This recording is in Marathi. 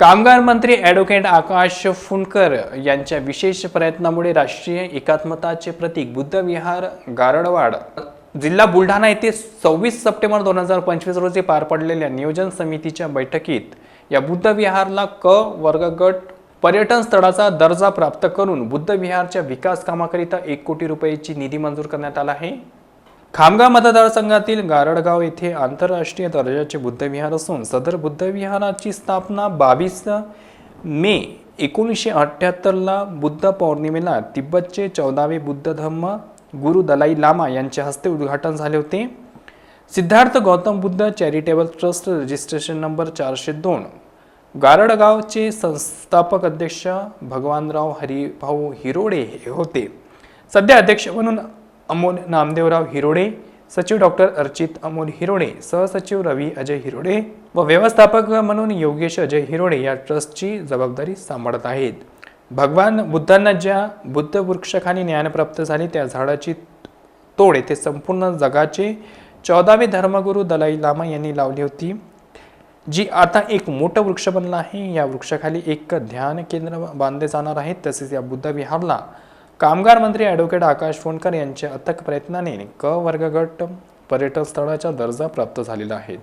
कामगार मंत्री ॲडव्होकेट आकाश फुंडकर यांच्या विशेष प्रयत्नामुळे राष्ट्रीय एकात्मताचे प्रतीक बुद्धविहार गारडवाड. जिल्हा बुलढाणा येथे सव्वीस सप्टेंबर दोन हजार पंचवीस रोजी पार पडलेल्या नियोजन समितीच्या बैठकीत या बुद्धविहारला क वर्गगट पर्यटन स्थळाचा दर्जा प्राप्त करून बुद्धविहारच्या विकास कामाकरिता एक कोटी रुपयाची निधी मंजूर करण्यात आला आहे. खामगाव मतदारसंघातील गारडगाव येथे आंतरराष्ट्रीय दर्जाचे बुद्धविहार असून सदर बुद्धविहाराची स्थापना बावीस मे एकोणीसशे अठ्ठ्याहत्तरला बुद्ध पौर्णिमेला तिब्बतचे चौदावे बुद्ध धम्म गुरु दलाई लामा यांच्या हस्ते उद्घाटन झाले होते. Siddharth Gautam Buddha charitable trust registration number चारशे दोन. गारडगावचे संस्थापक अध्यक्ष भगवानराव हरिभाऊ हिरोडे हे होते. सध्या अध्यक्ष म्हणून अमोल नामदेवराव हिरोडे सचिव डॉक्टर अर्चित अमोल हिरोडे सहसचिव रवी अजय हिरोडे व व्यवस्थापक म्हणून योगेश अजय हिरोडे या ट्रस्टची जबाबदारी सांभाळत आहेत. भगवान बुद्धांना ज्या बुद्ध वृक्षाखाली ज्ञानप्राप्त झाले त्या झाडाची तोड येथे संपूर्ण जगाचे चौदावे धर्मगुरू दलाई लामा यांनी लावली होती. जी आता एक मोठं वृक्ष बनलं आहे. या वृक्षाखाली एक ध्यान केंद्र बांधले जाणार आहे. तसेच या बुद्ध विहारला कामगार मंत्री ॲडव्होकेट आकाश फोंडकर यांच्या अथक प्रयत्नाने क वर्गगट पर्यटनस्थळाचा पर्यटन स्थळाचा दर्जा प्राप्त झालेला आहे.